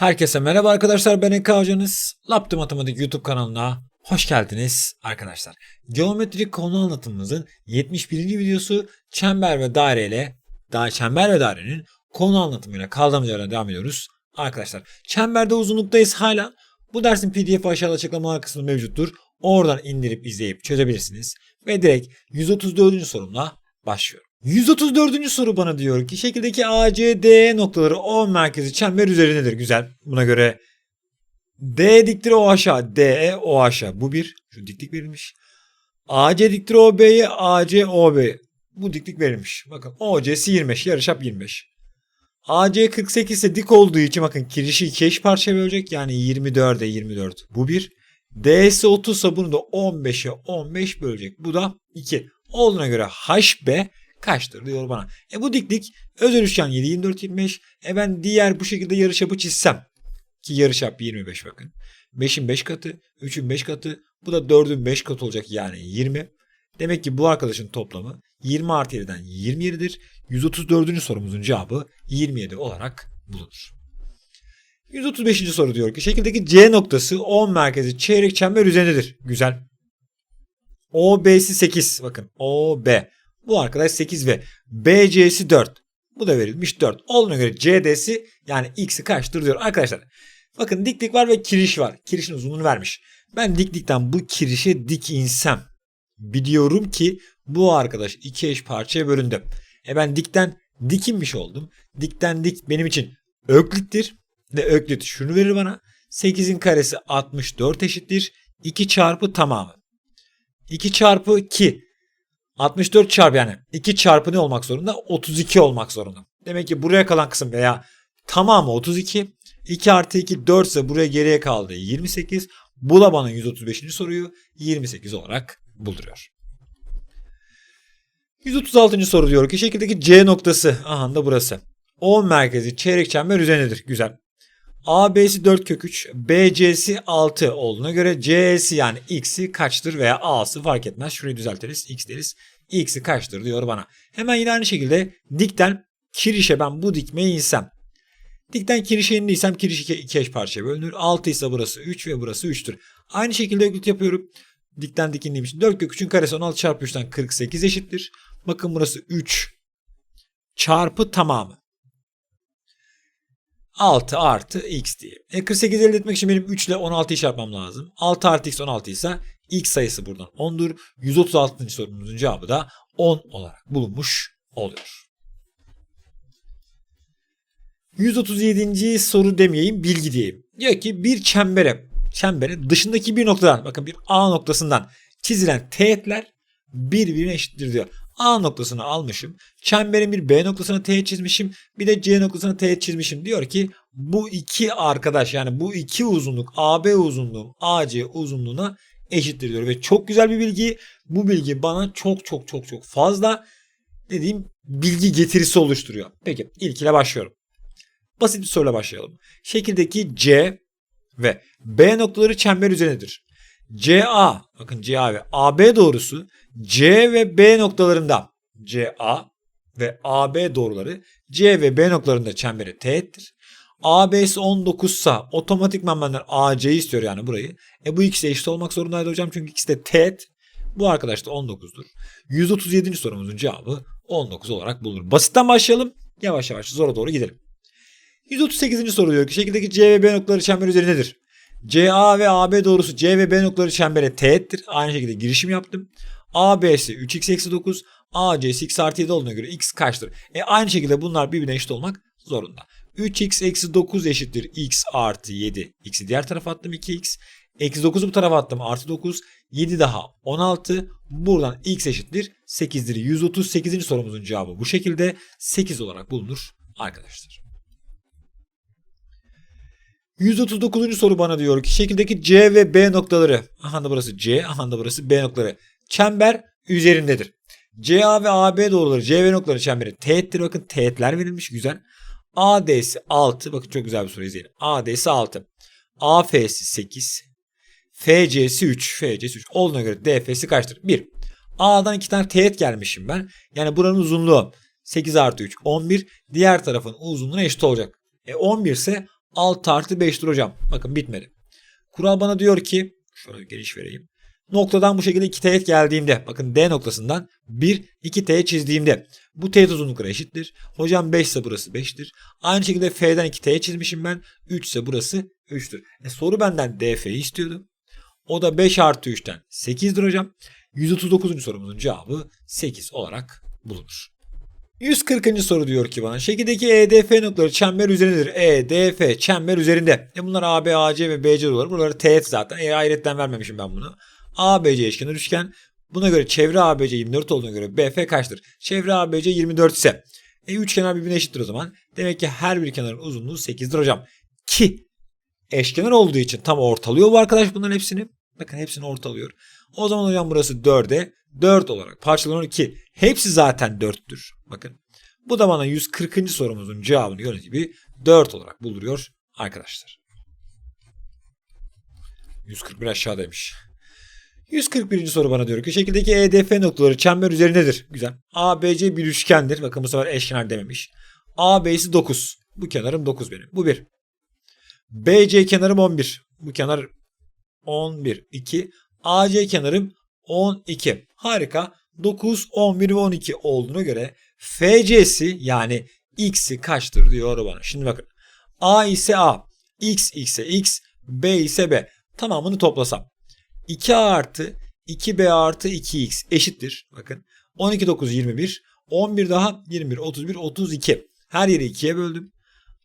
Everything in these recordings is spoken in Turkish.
Herkese merhaba arkadaşlar ben Eka Hocanız. Laptı Matematik YouTube kanalına hoş geldiniz arkadaşlar. Geometrik konu anlatımımızın 71. videosu çember ve daire ile daha çember ve dairenin konu anlatımıyla kaldığımız yerden devam ediyoruz. Arkadaşlar çemberde uzunluktayız hala. Bu dersin pdf aşağıda açıklamalar kısmında mevcuttur. Oradan indirip izleyip çözebilirsiniz. Ve direkt 134. sorumla başlıyorum. 134. soru bana diyor ki şekildeki ACD noktaları O merkezi çember üzerindedir. Güzel. Buna göre D diktir O aşağı. DE O aşağı. Bu bir. Şu diklik verilmiş. AC diktir OB'ye AC OB. Bu diklik verilmiş. Bakın OC'si 25. Yarışap 25. AC 48 ise dik olduğu için bakın kirişi iki eş parçaya bölecek. Yani 24'e 24. Bu bir. D'si 30 ise bunu da 15'e 15 bölecek. Bu da 2. Olduğuna göre HB kaçtır diyor bana. E bu diklik özel üçgen 7 24 25. E ben diğer bu şekilde yarıçapı çizsem ki yarıçap 25 bakın. 5'in 5 katı, 3'ün 5 katı, bu da 4'ün 5 katı olacak yani 20. Demek ki bu arkadaşın toplamı 20 artı 7'den 27'dir. 134. sorumuzun cevabı 27 olarak bulunur. 135. soru diyor ki şekildeki C noktası O merkezi çeyrek çember üzerindedir. Güzel. OB'si 8. Bakın OB. Bu arkadaş 8 ve BC'si 4. Bu da verilmiş 4. Olduğuna göre CD'si yani X'i kaçtır diyor. Arkadaşlar bakın diklik var ve kiriş var. Kirişin uzunluğunu vermiş. Ben diklikten bu kirişe dik insem biliyorum ki bu arkadaş iki eş parçaya bölündü. E ben dikten dik inmiş oldum. Dikten dik benim için öklittir. Ve öklit şunu verir bana. 8'in karesi 64 eşittir. 2 çarpı tamamı. 2 çarpı 2. 64 çarpı yani 2 çarpı ne olmak zorunda? 32 olmak zorunda. Demek ki buraya kalan kısım veya tamamı 32. 2 artı 2 4 ise buraya geriye kaldı 28. Bu da bana 135. soruyu 28 olarak bulduruyor. 136. soru diyor ki şekildeki C noktası aha da burası. O merkezi çeyrek çember üzerindedir. Güzel. AB'si 4 kök 3, BC'si 6 olduğuna göre C'si yani X'i kaçtır veya A'sı fark etmez. Şurayı düzeltiriz. X deriz. X'i kaçtır diyor bana. Hemen yine aynı şekilde dikten kirişe ben bu dikmeyi insem. Dikten kirişe indiysem kiriş iki, iki eş parçaya bölünür. 6 ise burası 3 ve burası 3'tür. Aynı şekilde öklit yapıyorum. Dikten dik indiğim için 4 kök 3'ün karesi 16 çarpı 3'ten 48 eşittir. Bakın burası 3 çarpı tamamı. 6 artı x diye. E 48 elde etmek için benim 3 ile 16'yı çarpmam lazım. 6 artı x 16 ise x sayısı buradan 10'dur. 136. sorumuzun cevabı da 10 olarak bulunmuş oluyor. 137. soru demeyeyim bilgi diyeyim. Diyor ki bir çembere çembere dışındaki bir noktadan bakın bir A noktasından çizilen teğetler birbirine eşittir diyor. A noktasını almışım. Çemberin bir B noktasına teğet çizmişim. Bir de C noktasına teğet çizmişim. Diyor ki bu iki arkadaş yani bu iki uzunluk AB uzunluğu AC uzunluğuna eşittir diyor. Ve çok güzel bir bilgi. Bu bilgi bana çok çok çok çok fazla dediğim bilgi getirisi oluşturuyor. Peki ilk ile başlıyorum. Basit bir soruyla başlayalım. Şekildeki C ve B noktaları çember üzerindedir. CA bakın CA ve AB doğrusu C ve B noktalarında CA ve AB doğruları C ve B noktalarında çembere teğettir. AB'si 19 sa otomatikman benden AC'yi istiyor yani burayı. E bu ikisi eşit olmak zorundaydı hocam çünkü ikisi de teğet. Bu arkadaş da 19'dur. 137. sorumuzun cevabı 19 olarak bulunur. Basitten başlayalım. Yavaş yavaş zora doğru gidelim. 138. soru diyor ki şekildeki C ve B noktaları çember üzerindedir. CA ve AB doğrusu C ve B noktaları çembere teğettir. Aynı şekilde girişim yaptım. AB'si 3x eksi 9, AC'si x artı 7 olduğuna göre x kaçtır? E aynı şekilde bunlar birbirine eşit olmak zorunda. 3x eksi 9 eşittir x artı 7. X'i diğer tarafa attım 2x. Eksi 9'u bu tarafa attım artı 9. 7 daha 16. Buradan x eşittir 8'dir. 138. sorumuzun cevabı bu şekilde 8 olarak bulunur arkadaşlar. 139. soru bana diyor ki şekildeki C ve B noktaları aha da burası C aha da burası B noktaları çember üzerindedir. CA ve AB doğruları C ve noktaları çemberi teğettir. Bakın teğetler verilmiş güzel. AD'si 6. Bakın çok güzel bir soru izleyelim. AD'si 6. AF'si 8. FC'si 3. FC'si 3. Olduğuna göre DF'si kaçtır? 1. A'dan iki tane teğet gelmişim ben. Yani buranın uzunluğu 8 artı 3 11. Diğer tarafın uzunluğuna eşit olacak. E 11 ise 6 artı 5'tir hocam. Bakın bitmedi. Kural bana diyor ki şöyle geniş vereyim. Noktadan bu şekilde iki teğet geldiğimde bakın D noktasından bir iki teğet çizdiğimde bu teğet uzunlukları eşittir. Hocam 5 ise burası 5'tir. Aynı şekilde F'den iki teğet çizmişim ben. 3 ise burası 3'tür. E soru benden DF'yi istiyordu. O da 5 artı 3'ten 8'dir hocam. 139. sorumuzun cevabı 8 olarak bulunur. 140. soru diyor ki bana şekildeki EDF noktaları çember üzerindedir. EDF çember üzerinde. E bunlar AB, AC ve BC olur. Buraları teğet zaten. E ayrıyetten vermemişim ben bunu. ABC eşkenar üçgen. Buna göre çevre ABC 24 olduğuna göre BF kaçtır? Çevre ABC 24 ise e, üç kenar birbirine eşittir o zaman. Demek ki her bir kenarın uzunluğu 8'dir hocam. Ki eşkenar olduğu için tam ortalıyor bu arkadaş bunların hepsini. Bakın hepsini ortalıyor. O zaman hocam burası 4'e 4 olarak parçalanıyor ki hepsi zaten 4'tür. Bakın. Bu da bana 140. sorumuzun cevabını gördüğünüz gibi 4 olarak bulduruyor arkadaşlar. 141 aşağıdaymış. 141. soru bana diyor ki şekildeki EDF noktaları çember üzerindedir. Güzel. ABC bir üçgendir. Bakın bu sefer eşkenar dememiş. AB'si 9. Bu kenarım 9 benim. Bu 1. BC kenarım 11. Bu kenar 11. 2. AC kenarım 12. Harika. 9, 11 ve 12 olduğuna göre FC'si yani X'i kaçtır diyor bana. Şimdi bakın. A ise A. X ise X. B ise B. Tamamını toplasam. 2A artı 2B artı 2X eşittir. Bakın. 12, 9, 21. 11 daha 21, 31, 32. Her yeri 2'ye böldüm.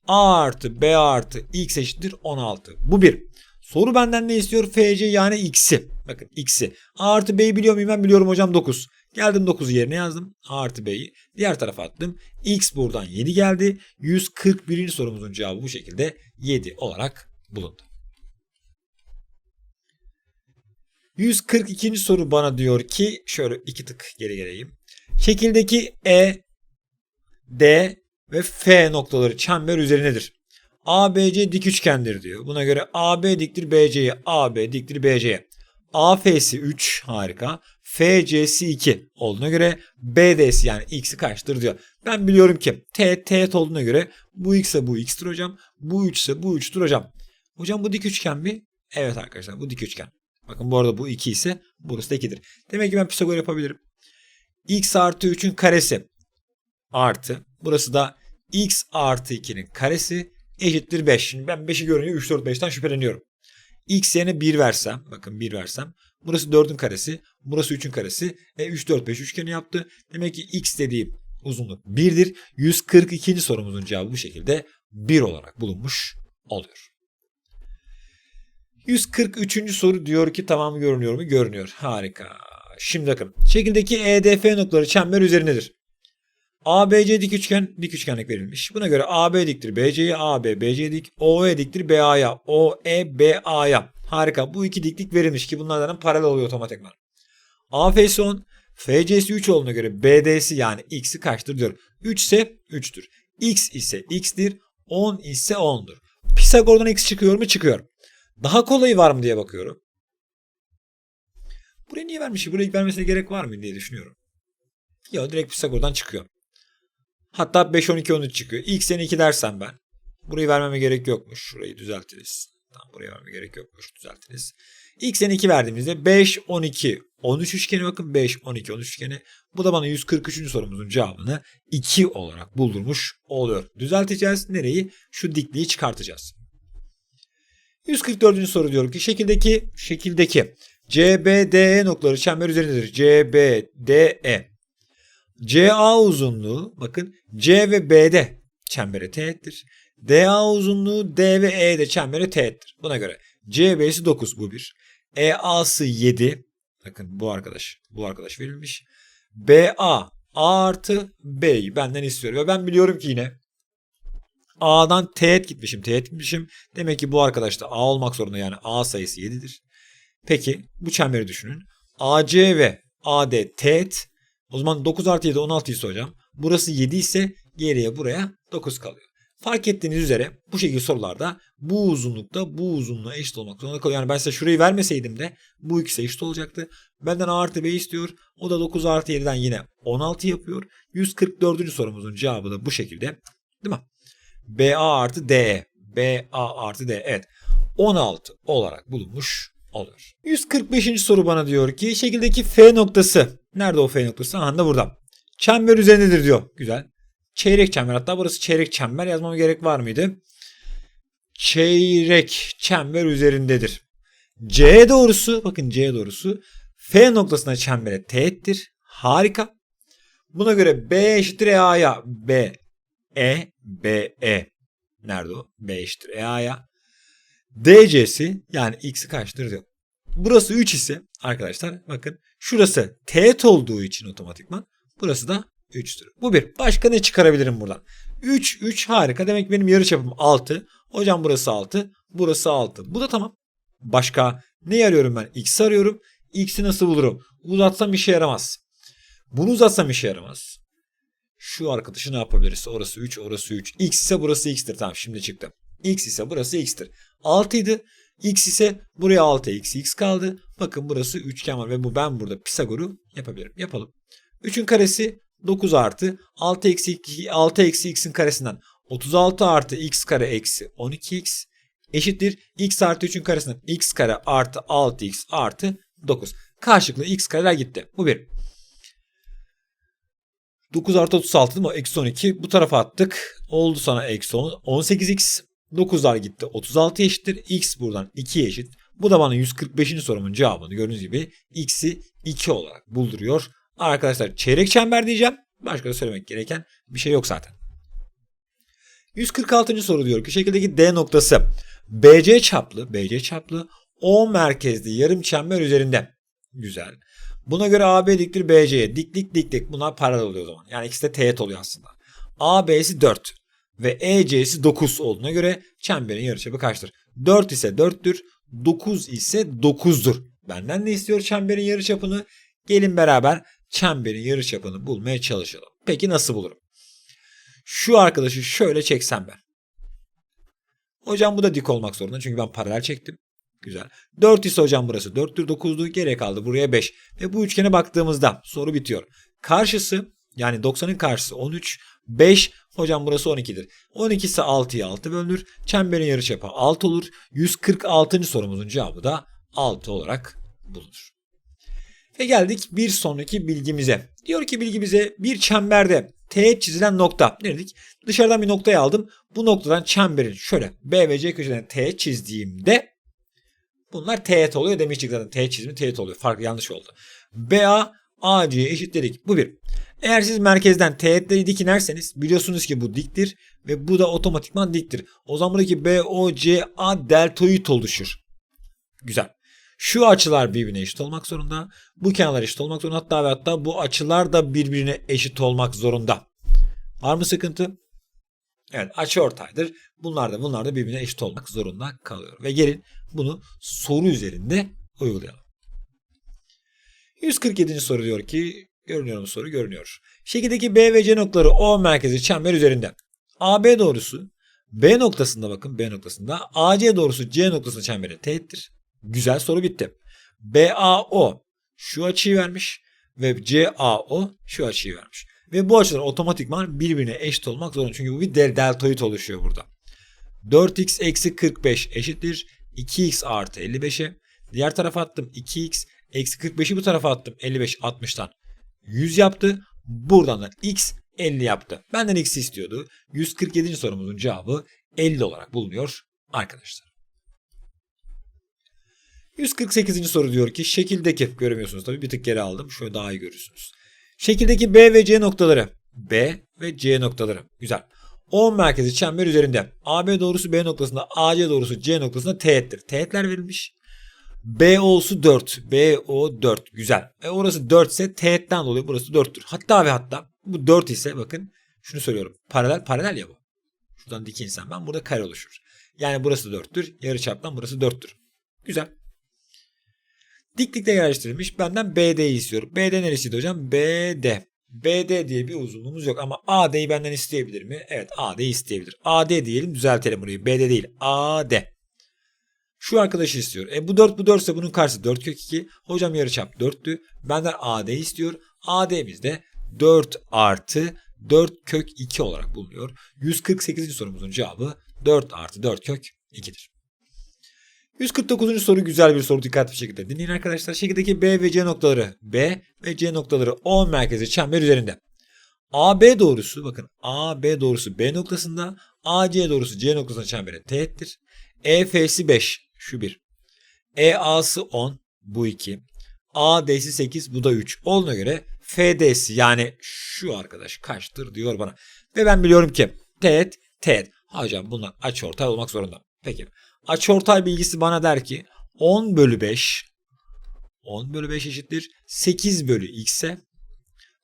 A artı B artı X eşittir 16. Bu bir. Soru benden ne istiyor? FC yani X'i. Bakın X'i. A artı B'yi biliyor muyum? Ben biliyorum hocam 9. Geldim 9'u yerine yazdım. A artı B'yi diğer tarafa attım. X buradan 7 geldi. 141. sorumuzun cevabı bu şekilde 7 olarak bulundu. 142. soru bana diyor ki şöyle iki tık geri geleyim. Şekildeki E, D ve F noktaları çember üzerindedir. ABC dik üçgendir diyor. Buna göre AB diktir BC'ye, AB diktir BC'ye. AF'si 3 harika. FC'si 2 olduğuna göre BD'si yani X'i kaçtır diyor. Ben biliyorum ki T teğet olduğuna göre bu X'e bu X'tir hocam. Bu 3 ise bu 3'tür hocam. Hocam bu dik üçgen mi? Evet arkadaşlar bu dik üçgen. Bakın bu arada bu 2 ise burası da 2'dir. Demek ki ben Pisagor yapabilirim. X artı 3'ün karesi artı. Burası da X artı 2'nin karesi eşittir 5. Şimdi ben 5'i görünce 3, 4, 5'ten şüpheleniyorum. X yerine 1 versem, bakın 1 versem. Burası 4'ün karesi, burası 3'ün karesi. E 3, 4, 5 üçgeni yaptı. Demek ki X dediğim uzunluk 1'dir. 142. sorumuzun cevabı bu şekilde 1 olarak bulunmuş oluyor. 143. soru diyor ki tamam görünüyor mu? Görünüyor. Harika. Şimdi bakın. Şekildeki EDF noktaları çember üzerindedir. ABC dik üçgen dik üçgenlik verilmiş. Buna göre AB diktir BC'ye, AB BC dik, OE diktir BA'ya, OE BA'ya. Harika. Bu iki diklik verilmiş ki bunlardan paralel oluyor otomatikman. AF'si 10, FC'si 3 olduğuna göre BD'si yani X'i kaçtır diyor. 3 ise 3'tür. X ise X'tir, 10 ise 10'dur. Pisagor'dan X çıkıyor mu? Çıkıyor. Daha kolayı var mı diye bakıyorum. Buraya niye vermiş? Buraya vermesine gerek var mı diye düşünüyorum. Ya direkt Pisagor'dan çıkıyor. Hatta 5, 12, 13 çıkıyor. İlk sene 2 dersen ben. Burayı vermeme gerek yokmuş. Şurayı düzeltiriz. Tamam buraya vermeme gerek yokmuş. Düzeltiriz. İlk sene 2 verdiğimizde 5, 12, 13 üçgeni bakın 5, 12, 13 üçgeni. Bu da bana 143. sorumuzun cevabını 2 olarak buldurmuş oluyor. Düzelteceğiz. Nereyi? Şu dikliği çıkartacağız. 144. soru diyor ki şekildeki şekildeki CBDE noktaları çember üzerindedir. CBDE. CA uzunluğu bakın C ve B'de çembere teğettir. DA uzunluğu D ve E'de çembere teğettir. Buna göre CB'si 9 bu bir. EA'sı 7. Bakın bu arkadaş. Bu arkadaş verilmiş. BA A artı B'yi benden istiyor. Ve ben biliyorum ki yine A'dan teğet gitmişim. Teğet gitmişim. Demek ki bu arkadaş da A olmak zorunda yani A sayısı 7'dir. Peki bu çemberi düşünün. AC ve AD teğet. O zaman 9 artı 7 16 ise hocam. Burası 7 ise geriye buraya 9 kalıyor. Fark ettiğiniz üzere bu şekilde sorularda bu uzunlukta bu uzunluğa eşit olmak zorunda kalıyor. Yani ben size şurayı vermeseydim de bu ikisi eşit olacaktı. Benden A artı B istiyor. O da 9 artı 7'den yine 16 yapıyor. 144. sorumuzun cevabı da bu şekilde. Değil mi? BA artı DE. BA artı D. Evet. 16 olarak bulunmuş oluyor. 145. soru bana diyor ki şekildeki F noktası. Nerede o F noktası? Aha da burada. Çember üzerindedir diyor. Güzel. Çeyrek çember. Hatta burası çeyrek çember yazmama gerek var mıydı? Çeyrek çember üzerindedir. C doğrusu bakın C doğrusu F noktasına çembere teğettir. Harika. Buna göre B eşittir EA'ya. B E B E. Nerede o? B eşittir EA'ya. DC'si yani x'i kaçtır diyor. Burası 3 ise arkadaşlar bakın şurası teğet olduğu için otomatikman burası da 3'tür. Bu bir. Başka ne çıkarabilirim buradan? 3, 3 harika. Demek benim yarıçapım 6. Hocam burası 6. Burası 6. Bu da tamam. Başka ne arıyorum ben? X arıyorum. X'i nasıl bulurum? Uzatsam işe yaramaz. Bunu uzatsam işe yaramaz. Şu arkadaşı ne yapabiliriz? Orası 3, orası 3. X ise burası X'tir. Tamam şimdi çıktı. X ise burası X'tir. 6 idi. X ise buraya 6 x kaldı. Bakın burası üçgen var ve bu ben burada Pisagor'u yapabilirim. Yapalım. 3'ün karesi 9 artı 6 eksi 2, 6 eksi x'in karesinden 36 artı x kare eksi 12x eşittir x artı 3'ün karesinden x kare artı 6x artı 9. Karşılıklı x kareler gitti. Bu bir. 9 artı 36 değil mi? Eksi 12. Bu tarafa attık. Oldu sana eksi 10. 18x. 9'lar gitti. 36 eşittir. X buradan 2 eşit. Bu da bana 145. sorumun cevabını gördüğünüz gibi x'i 2 olarak bulduruyor. Arkadaşlar çeyrek çember diyeceğim. Başka da söylemek gereken bir şey yok zaten. 146. soru diyor ki şekildeki D noktası BC çaplı, BC çaplı O merkezli yarım çember üzerinde. Güzel. Buna göre AB diktir BC'ye. Diklik diklik bunlar paralel oluyor o zaman. Yani ikisi de teğet oluyor aslında. AB'si 4 ve EC'si 9 olduğuna göre çemberin yarıçapı kaçtır? 4 ise 4'tür. 9 ise 9'dur. Benden ne istiyor çemberin yarıçapını? Gelin beraber çemberin yarıçapını bulmaya çalışalım. Peki nasıl bulurum? Şu arkadaşı şöyle çeksem ben. Hocam bu da dik olmak zorunda çünkü ben paralel çektim. Güzel. 4 ise hocam burası 4'tür 9'du. Gerek kaldı buraya 5. Ve bu üçgene baktığımızda soru bitiyor. Karşısı yani 90'ın karşısı 13. 5 hocam burası 12'dir. 12 ise 6'ya 6 bölünür. Çemberin yarıçapı 6 olur. 146. sorumuzun cevabı da 6 olarak bulunur. Ve geldik bir sonraki bilgimize. Diyor ki bilgi bize bir çemberde teğet çizilen nokta. Ne dedik? Dışarıdan bir noktayı aldım. Bu noktadan çemberin şöyle B ve C köşelerine teğet çizdiğimde bunlar teğet oluyor demiştik zaten. Teğet çizimi teğet oluyor. Fark yanlış oldu. BA AC'ye eşit dedik. Bu bir. Eğer siz merkezden teğetleri dik inerseniz biliyorsunuz ki bu diktir ve bu da otomatikman diktir. O zaman buradaki BOCA deltoid oluşur. Güzel. Şu açılar birbirine eşit olmak zorunda. Bu kenarlar eşit olmak zorunda. Hatta ve hatta bu açılar da birbirine eşit olmak zorunda. Var mı sıkıntı? Evet açı ortaydır. Bunlar da bunlar da birbirine eşit olmak zorunda kalıyor. Ve gelin bunu soru üzerinde uygulayalım. 147. soru diyor ki görünüyor mu soru görünüyor. Şekildeki B ve C noktaları O merkezi çember üzerinde. AB doğrusu B noktasında bakın B noktasında AC doğrusu C noktasında çembere teğettir. Güzel soru bitti. BAO şu açıyı vermiş ve CAO şu açıyı vermiş. Ve bu açılar otomatikman birbirine eşit olmak zorunda. Çünkü bu bir del deltoid oluşuyor burada. 4x eksi 45 eşittir 2x artı 55'e. Diğer tarafa attım 2x eksi 45'i bu tarafa attım 55 60'tan 100 yaptı. Buradan da x 50 yaptı. Benden x istiyordu. 147. sorumuzun cevabı 50 olarak bulunuyor arkadaşlar. 148. soru diyor ki şekildeki göremiyorsunuz tabii bir tık geri aldım. Şöyle daha iyi görürsünüz. Şekildeki B ve C noktaları. B ve C noktaları. Güzel. O merkezi çember üzerinde. AB doğrusu B noktasında, AC doğrusu C noktasında teğettir. Teğetler verilmiş. BO'su 4. BO 4. Güzel. E orası 4 ise teğetten dolayı burası 4'tür. Hatta ve hatta bu 4 ise bakın şunu söylüyorum. Paralel paralel ya bu. Şuradan dik insan ben burada kare oluşur. Yani burası 4'tür. Yarı çaptan burası 4'tür. Güzel. Diklikte yerleştirilmiş. Benden BD'yi istiyor. BD neresiydi hocam? BD. BD diye bir uzunluğumuz yok ama AD'yi benden isteyebilir mi? Evet AD isteyebilir. AD diyelim düzeltelim burayı. BD değil AD. Şu arkadaşı istiyor. E bu 4 bu 4 ise bunun karşısı 4 kök 2. Hocam yarıçap 4'tü. Benden AD istiyor. AD'miz de 4 artı 4 kök 2 olarak bulunuyor. 148. sorumuzun cevabı 4 artı 4 kök 2'dir. 149. soru güzel bir soru dikkatli bir şekilde dinleyin arkadaşlar. Şekildeki B ve C noktaları B ve C noktaları O merkezi çember üzerinde. AB doğrusu bakın AB doğrusu B noktasında AC doğrusu C noktasında çembere teğettir. EF'si 5 şu 1. EA'sı 10 bu 2. AD'si 8 bu da 3. Olduğuna göre FD'si yani şu arkadaş kaçtır diyor bana. Ve ben biliyorum ki teğet teğet. Hocam bunlar açıortay olmak zorunda. Peki açıortay bilgisi bana der ki 10 bölü 5 10 bölü 5 eşittir 8 bölü x'e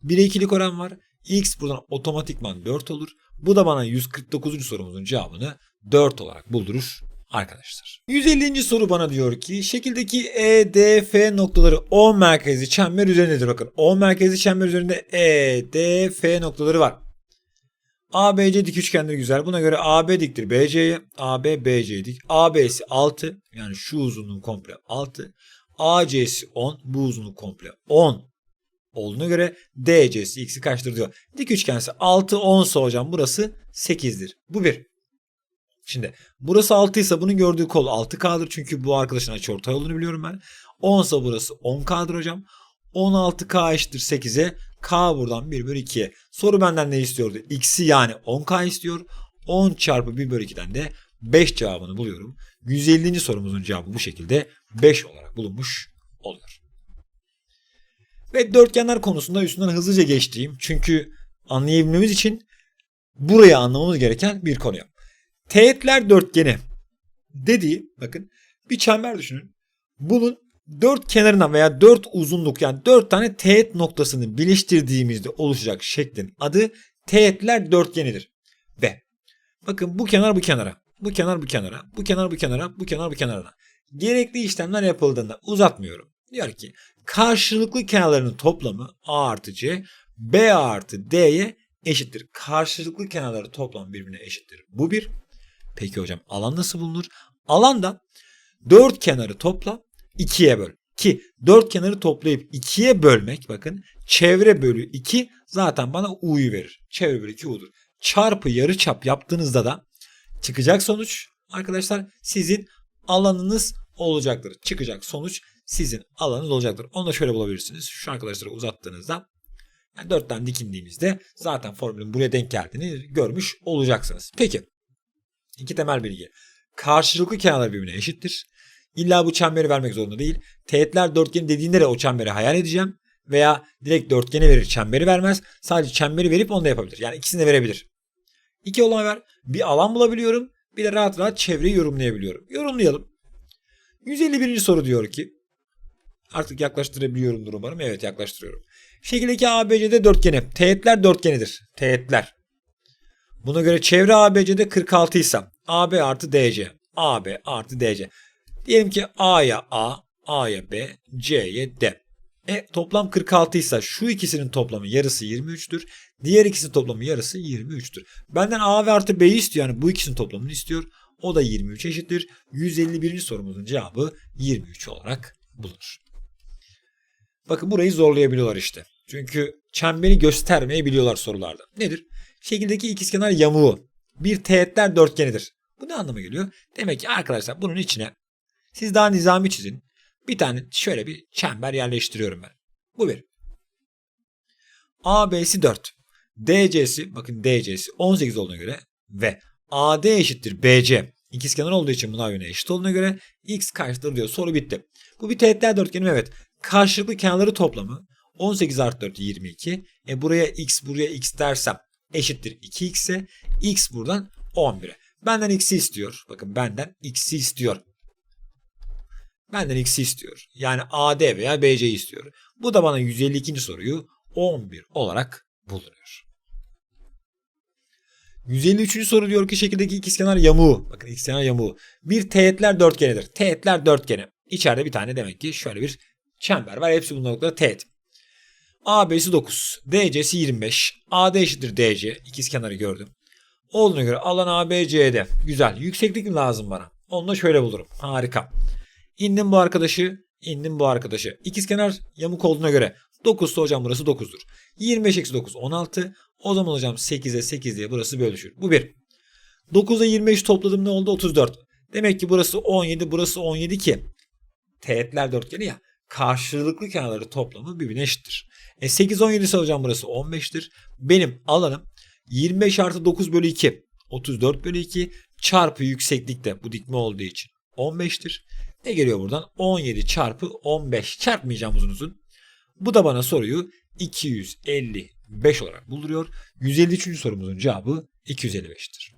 1'e 2'lik oran var. x buradan otomatikman 4 olur. Bu da bana 149. sorumuzun cevabını 4 olarak buldurur arkadaşlar. 150. soru bana diyor ki şekildeki EDF noktaları O merkezi çember üzerindedir. Bakın O merkezi çember üzerinde EDF noktaları var. ABC dik üçgenleri güzel. Buna göre AB diktir BC'ye. AB BC dik. AB'si 6. Yani şu uzunluğun komple 6. AC'si 10. Bu uzunluk komple 10 olduğuna göre DC'si x'i kaçtır diyor. Dik üçgense 6 10 ise hocam burası 8'dir. Bu bir. Şimdi burası 6 ise bunun gördüğü kol 6K'dır. Çünkü bu arkadaşın açıortay olduğunu biliyorum ben. 10 ise burası 10K'dır hocam. 16K eşittir 8'e. K buradan 1 bölü 2'ye. Soru benden ne istiyordu? X'i yani 10K istiyor. 10 çarpı 1 bölü 2'den de 5 cevabını buluyorum. 150. sorumuzun cevabı bu şekilde 5 olarak bulunmuş oluyor. Ve dörtgenler konusunda üstünden hızlıca geçtiğim çünkü anlayabilmemiz için burayı anlamamız gereken bir konuya. Teğetler dörtgeni dediği bakın bir çember düşünün. Bunun dört kenarından veya dört uzunluk yani dört tane teğet noktasını birleştirdiğimizde oluşacak şeklin adı teğetler dörtgenidir. Ve bakın bu kenar bu kenara, bu kenar bu kenara, bu kenar bu kenara, bu kenar bu kenarına. Gerekli işlemler yapıldığında uzatmıyorum. Diyor ki karşılıklı kenarlarının toplamı A artı C, B artı D'ye eşittir. Karşılıklı kenarları toplamı birbirine eşittir. Bu bir. Peki hocam alan nasıl bulunur? Alanda dört kenarı topla ikiye böl. Ki dört kenarı toplayıp ikiye bölmek bakın çevre bölü 2 zaten bana U'yu verir. Çevre bölü 2 U'dur. Çarpı yarı çap yaptığınızda da çıkacak sonuç arkadaşlar sizin alanınız olacaktır. Çıkacak sonuç sizin alanınız olacaktır. Onu da şöyle bulabilirsiniz. Şu arkadaşları uzattığınızda yani 4'ten dikindiğimizde zaten formülün buraya denk geldiğini görmüş olacaksınız. Peki iki temel bilgi. Karşılıklı kenarlar birbirine eşittir. İlla bu çemberi vermek zorunda değil. Teğetler dörtgeni dediğinde de o çemberi hayal edeceğim. Veya direkt dörtgeni verir çemberi vermez. Sadece çemberi verip onu da yapabilir. Yani ikisini de verebilir. İki olay var. Bir alan bulabiliyorum. Bir de rahat rahat çevreyi yorumlayabiliyorum. Yorumlayalım. 151. soru diyor ki Artık yaklaştırabiliyorumdur umarım. Evet yaklaştırıyorum. Şekildeki ABC'de dörtgeni. Teğetler dörtgenidir. Teğetler. Buna göre çevre ABC'de 46 ise AB artı DC. AB artı DC. Diyelim ki A'ya A, A'ya B, C'ye D. E toplam 46 ise şu ikisinin toplamı yarısı 23'tür. Diğer ikisinin toplamı yarısı 23'tür. Benden A ve artı B'yi istiyor. Yani bu ikisinin toplamını istiyor. O da 23 eşittir. 151. sorumuzun cevabı 23 olarak bulunur. Bakın burayı zorlayabiliyorlar işte. Çünkü çemberi göstermeyi biliyorlar sorularda. Nedir? Şekildeki ikizkenar yamuğu bir teğetler dörtgenidir. Bu ne anlama geliyor? Demek ki arkadaşlar bunun içine siz daha nizami çizin. Bir tane şöyle bir çember yerleştiriyorum ben. Bu bir. AB'si 4. DC'si bakın DC'si 18 olduğuna göre ve AD eşittir BC. İkizkenar olduğu için buna yöne eşit olduğuna göre x kaçtır diyor. Soru bitti. Bu bir teğetler dörtgeni? Evet. Karşılıklı kenarları toplamı 18 artı 4 22. E buraya x buraya x dersem eşittir 2x'e x buradan 11'e. Benden x'i istiyor. Bakın benden x'i istiyor. Benden x'i istiyor. Yani AD veya BC istiyor. Bu da bana 152. soruyu 11 olarak bulunuyor. 153. soru diyor ki şekildeki ikizkenar yamuğu. Bakın ikizkenar yamuğu. Bir teğetler dörtgenidir. Teğetler dörtgeni. İçeride bir tane demek ki şöyle bir çember var. Hepsi bunun noktada teğet. AB'si 9. DC'si 25. AD eşittir DC. İkiz kenarı gördüm. Olduğuna göre alan ABC'de. Güzel. Yükseklik mi lazım bana? Onu da şöyle bulurum. Harika. İndim bu arkadaşı. indim bu arkadaşı. İkiz kenar yamuk olduğuna göre 9 ise hocam burası 9'dur. 25 eksi 9 16. O zaman hocam 8'e 8 diye burası bölüşür. Bu bir. 9'a 25 topladım ne oldu? 34. Demek ki burası 17 burası 17 ki teğetler dörtgeni ya karşılıklı kenarları toplamı birbirine eşittir. E 8 17 ise hocam burası 15'tir. Benim alanım 25 artı 9 bölü 2 34 bölü 2 çarpı yükseklikte bu dikme olduğu için 15'tir. Ne geliyor buradan? 17 çarpı 15 çarpmayacağım uzun uzun. Bu da bana soruyu 255 olarak bulduruyor. 153. sorumuzun cevabı 255'tir.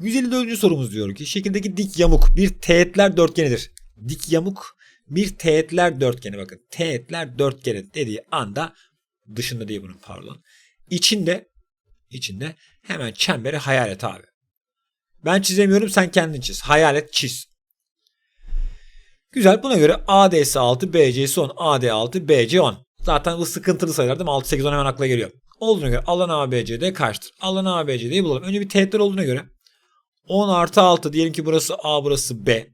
154. sorumuz diyor ki şekildeki dik yamuk bir teğetler dörtgenidir. Dik yamuk bir teğetler dörtgeni bakın. Teğetler dörtgeni dediği anda dışında diye bunun pardon. İçinde içinde hemen çemberi hayal et abi. Ben çizemiyorum sen kendin çiz. Hayal et çiz. Güzel buna göre AD'si 6, BC'si 10, AD 6, BC 10. Zaten bu sıkıntılı sayılar değil mi? 6, 8, 10 hemen akla geliyor. Olduğuna göre alan ABCD kaçtır? Alan ABCD'yi bulalım. Önce bir teğetler olduğuna göre 10 artı 6 diyelim ki burası A burası B.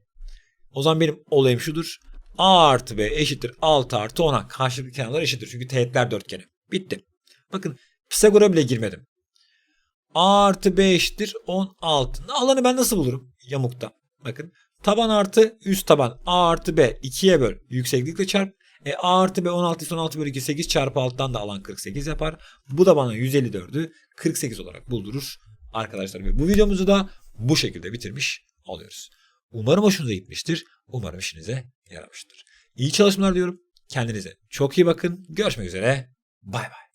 O zaman benim olayım şudur. A artı B eşittir 6 artı 10'a. Karşılıklı kenarlar eşittir. Çünkü teğetler dörtgeni. Bitti. Bakın Pisagor'a bile girmedim. A artı B eşittir 16. Alanı ben nasıl bulurum? Yamukta. Bakın taban artı üst taban. A artı B 2'ye böl. Yükseklikle çarp. E, A artı B 16 ise 16 bölü 2 8 çarpı alttan da alan 48 yapar. Bu da bana 154'ü 48 olarak buldurur. Arkadaşlar ve bu videomuzu da bu şekilde bitirmiş oluyoruz. Umarım hoşunuza gitmiştir. Umarım işinize yaramıştır. İyi çalışmalar diyorum. Kendinize çok iyi bakın. Görüşmek üzere. Bay bay.